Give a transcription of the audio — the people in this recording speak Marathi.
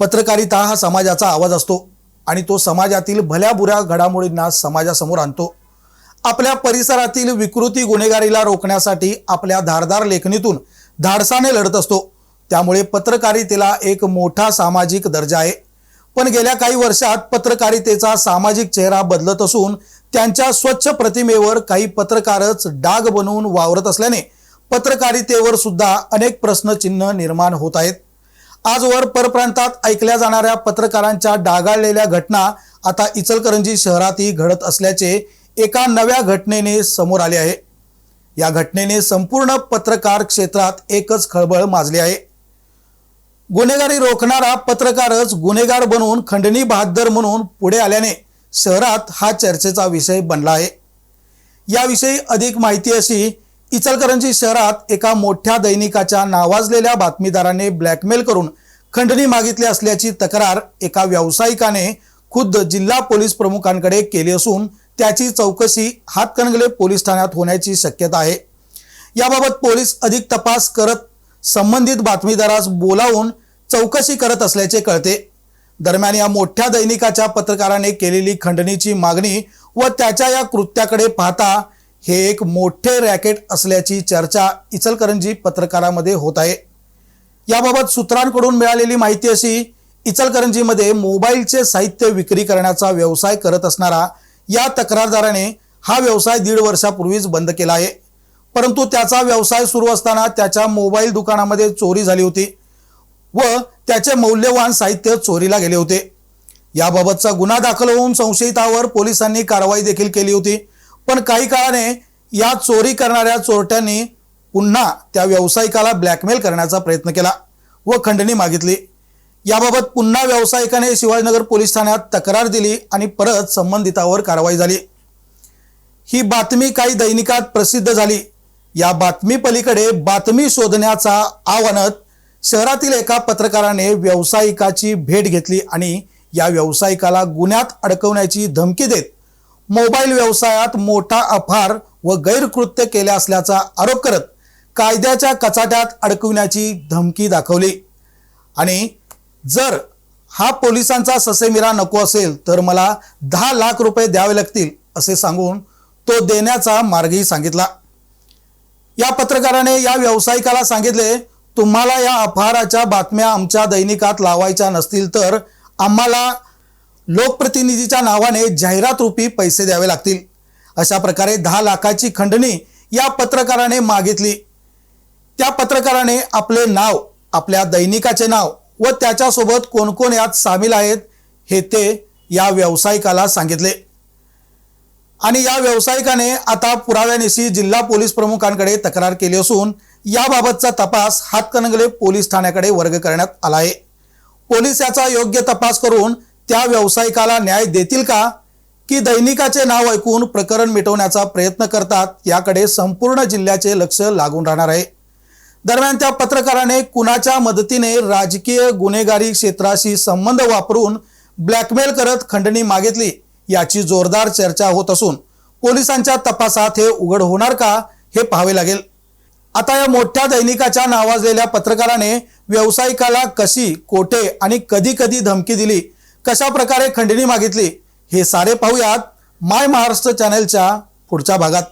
पत्रकारिता हा समाजाचा आवाज असतो आणि तो समाजातील भल्या बुऱ्या घडामोडींना समाजासमोर आणतो. आपल्या परिसरातील विकृती गुन्हेगारीला रोखण्यासाठी आपल्या धारदार लेखणीतून धाडसाने लढत असतो. त्यामुळे पत्रकारितेला एक मोठा सामाजिक दर्जा आहे. पण गेल्या काही वर्षात पत्रकारितेचा सामाजिक चेहरा बदलत असून त्यांच्या स्वच्छ प्रतिमेवर काही पत्रकारच डाग बनवून वावरत असल्याने पत्रकारितेवर सुद्धा अनेक प्रश्नचिन्ह निर्माण होत आहेत. आजवर परप्रांतात ऐकल्या जाणाऱ्या पत्रकारांच्या डागाळलेल्या घटना आता इचलकरंजी शहरातही घडत असल्याचे एका नव्या घटनेने समोर आले आहे. या घटनेने संपूर्ण पत्रकार क्षेत्रात एकच खळबळ माजली आहे. गुन्हेगारी रोखणारा पत्रकारच गुन्हेगार बनून खंडणी बहादर म्हणून पुढे आल्याने शहरात हा चर्चेचा विषय बनला आहे. याविषयी अधिक माहिती अशी इचलकरंजी शहरात एका मोठ्या दैनिकाच्या नावाजलेल्या बातमीदाराने ब्लॅकमेल करून खंडणी मागितली असल्याची तक्रार एका व्यावसायिकाने खुद्द जिल्हा पोलीस प्रमुखांकडे केली असून त्याची चौकशी हातकणंगले पोलीस ठाण्यात होण्याची शक्यता आहे. याबाबत पोलीस अधिक तपास करत संबंधित बातमीदारास बोलावून चौकशी करत असल्याचे कळते. दरम्यान या मोठ्या दैनिकाच्या पत्रकाराने केलेली खंडणीची मागणी व त्याच्या या कृत्याकडे पाहता हे एक मोठे रॅकेट असल्याची चर्चा इचलकरंजी पत्रकारामध्ये होत आहे. याबाबत सूत्रांकडून मिळालेली माहिती अशी इचलकरंजीमध्ये मोबाईलचे साहित्य विक्री करण्याचा व्यवसाय करत असणारा या तक्रारदाराने हा व्यवसाय दीड वर्षापूर्वीच बंद केला आहे. परंतु त्याचा व्यवसाय सुरू असताना त्याच्या मोबाईल दुकानामध्ये चोरी झाली होती व त्याचे मौल्यवान साहित्य चोरीला गेले होते. याबाबतचा गुन्हा दाखल होऊन संशयितावर पोलिसांनी कारवाई देखील केली होती. पण काही काळाने या चोरी करणाऱ्या चोरट्यांनी पुन्हा त्या व्यावसायिकाला ब्लॅकमेल करण्याचा प्रयत्न केला व खंडणी मागितली. याबाबत पुन्हा व्यावसायिकाने शिवाजीनगर पोलीस ठाण्यात तक्रार दिली आणि परत संबंधितावर कारवाई झाली. ही बातमी काही दैनिकात प्रसिद्ध झाली. या बातमी पलीकडे बातमी शोधण्याचा आव्हानत शहरातील एका पत्रकाराने व्यावसायिकाची भेट घेतली आणि या व्यावसायिकाला गुन्ह्यात अडकवण्याची धमकी देत मोबाईल व्यवसायात मोठा अफार व गैरकृत्य केले असल्याचा आरोप करत कायद्याच्या कचाट्यात अडकविण्याची धमकी दाखवली. आणि जर हा पोलिसांचा ससेमिरा नको असेल तर मला दहा लाख रुपये द्यावे लागतील असे सांगून तो देण्याचा मार्गही सांगितला. या पत्रकाराने या व्यावसायिकाला सांगितले तुम्हाला या अपहाराच्या बातम्या आमच्या दैनिकात लावायच्या नसतील तर आम्हाला लोकप्रतिनिधीच्या नावाने जाहिरात रूपी पैसे द्यावे लागतील. अशा प्रकारे दहा लाखाची खंडणी या पत्रकाराने मागितली. त्या पत्रकाराने आपले नाव आपल्या दैनिकाचे नाव व त्याच्यासोबत कोण कोण यात सामील आहेत हे ते या व्यावसायिकाला सांगितले. आणि या व्यावसायिकाने आता पुराव्यानिशी जिल्हा पोलीस प्रमुखांकडे तक्रार केली असून याबाबतचा तपास हातकणंगले पोलीस ठाण्याकडे वर्ग करण्यात आला आहे. पोलीस याचा योग्य तपास करून त्या व्यावसायिकाला न्याय देतील का? की दैनिकाचे नाव ऐकून प्रकरण मिटवण्याचा प्रयत्न करतात याकडे संपूर्ण जिल्ह्याचे लक्ष लागून राहणार आहे. दरम्यान त्या पत्रकाराने कुणाच्या मदतीने राजकीय गुन्हेगारी क्षेत्राशी संबंध वापरून ब्लॅकमेल करत खंडणी मागितली याची जोरदार चर्चा होत असून पोलिसांच्या तपासात हे उघड होणार का हे पाहावे लागेल. आता या मोठ्या दैनिकाच्या नावाजलेल्या पत्रकाराने व्यावसायिकाला कशी कोठे आणि कधी कधी धमकी दिली कशा प्रकारे खंडणी मागितली हे सारे पाहूयात माय महाराष्ट्र चॅनेलच्या पुढच्या भागात.